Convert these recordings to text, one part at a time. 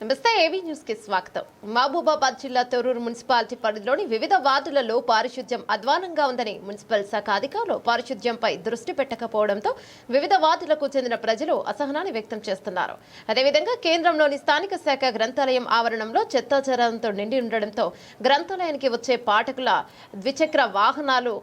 నమస్తే ఏవీ న్యూస్కి స్వాగతం. మహబూబాబాద్ జిల్లా తొర్రూరు మున్సిపాలిటీ పరిధిలోని వివిధ వార్డులలో పారిశుద్ధ్యం అధ్వానంగా ఉందని మున్సిపల్ శాఖ అధికారులు పారిశుద్ధ్యంపై దృష్టి పెట్టకపోవడంతో వివిధ వార్డులకు చెందిన ప్రజలు అసహనాన్ని వ్యక్తం చేస్తున్నారు. అదేవిధంగా కేంద్రంలోని స్థానిక శాఖ గ్రంథాలయం ఆవరణంలో చెత్తాచరంతో నిండి ఉండడంతో గ్రంథాలయానికి వచ్చే పాఠకుల ద్విచక్ర వాహనాలు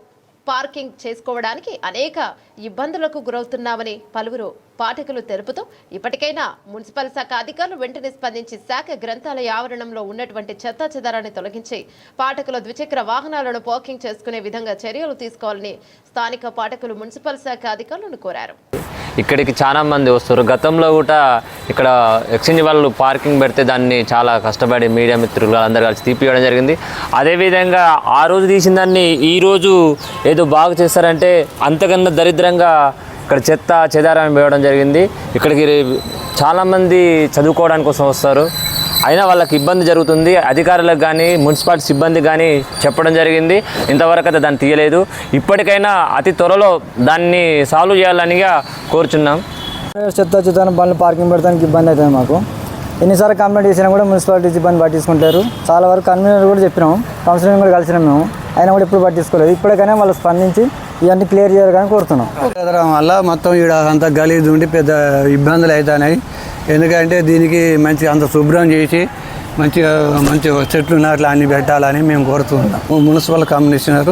పార్కింగ్ చేసుకోవడానికి అనేక ఇబ్బందులకు గురవుతున్నామని పలువురు పాఠకులు తెలుపుతూ ఇప్పటికైనా మున్సిపల్ శాఖ అధికారులు వెంటనే స్పందించి శాఖ గ్రంథాలయ ఆవరణంలో ఉన్నటువంటి చెత్తా చెదారాన్ని తొలగించి పాఠకుల ద్విచక్ర వాహనాలను పార్కింగ్ చేసుకునే విధంగా చర్యలు తీసుకోవాలని స్థానిక పాఠకులు మున్సిపల్ శాఖ అధికారులను కోరారు. ఇక్కడికి చాలా మంది వస్తారు. గతంలో కూడా ఇక్కడ ఎక్స్చేంజ్ వాళ్ళు పార్కింగ్ పెడితే దాన్ని చాలా కష్టపడి మీడియా మిత్రులు అందరు కలిసి తీపియడం జరిగింది. అదేవిధంగా ఆ రోజు తీసిన దాన్ని ఈ రోజు ఏదో బాగు చేస్తారంటే అంతకన్నా దరిద్రంగా ఇక్కడ చెత్త చెదారం వేయడం జరిగింది. ఇక్కడికి చాలామంది చదువుకోవడానికి కోసం వస్తారు. అయినా వాళ్ళకి ఇబ్బంది జరుగుతుంది. అధికారులకు కానీ మున్సిపాలిటీ సిబ్బంది కానీ చెప్పడం జరిగింది. ఇంతవరకు అయితే దాన్ని తీయలేదు. ఇప్పటికైనా అతి త్వరలో దాన్ని సాల్వ్ చేయాలనిగా కోరుచున్నాం. చెత్త చెత్తాను బండ్లు పార్కింగ్ పెడతానికి ఇబ్బంది అవుతుంది మాకు. ఎన్నిసార్లు కంప్లైంట్ చేసినా కూడా మున్సిపాలిటీ సిబ్బంది పట్టించుకుంటారు చాలా వరకు కన్వీనర్ కూడా చెప్పినాము కౌన్సిలింగ్ కూడా కలిసినాం మేము. అయినా కూడా ఎప్పుడు పట్టించుకోలేదు. ఇప్పటికైనా వాళ్ళు స్పందించి ఇవన్నీ క్లియర్ చేయాలని కోరుతున్నాం ఎదరం వల్ల మొత్తం ఈడ అంత గలీజ్ ఉండి పెద్ద ఇబ్బందులు అవుతున్నాయి ఎందుకంటే దీనికి మంచి అంత శుభ్రం చేసి మంచిగా మంచిగా చెట్లు నాట్లు అన్ని పెట్టాలని మేము కోరుతున్నాం మున్సిపల్ కమిషనర్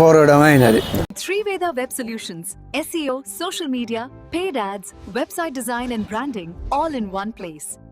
కోరడం అయినది. Three Veda Web Solutions, SEO, social media, paid ads, website design and branding, all in one place.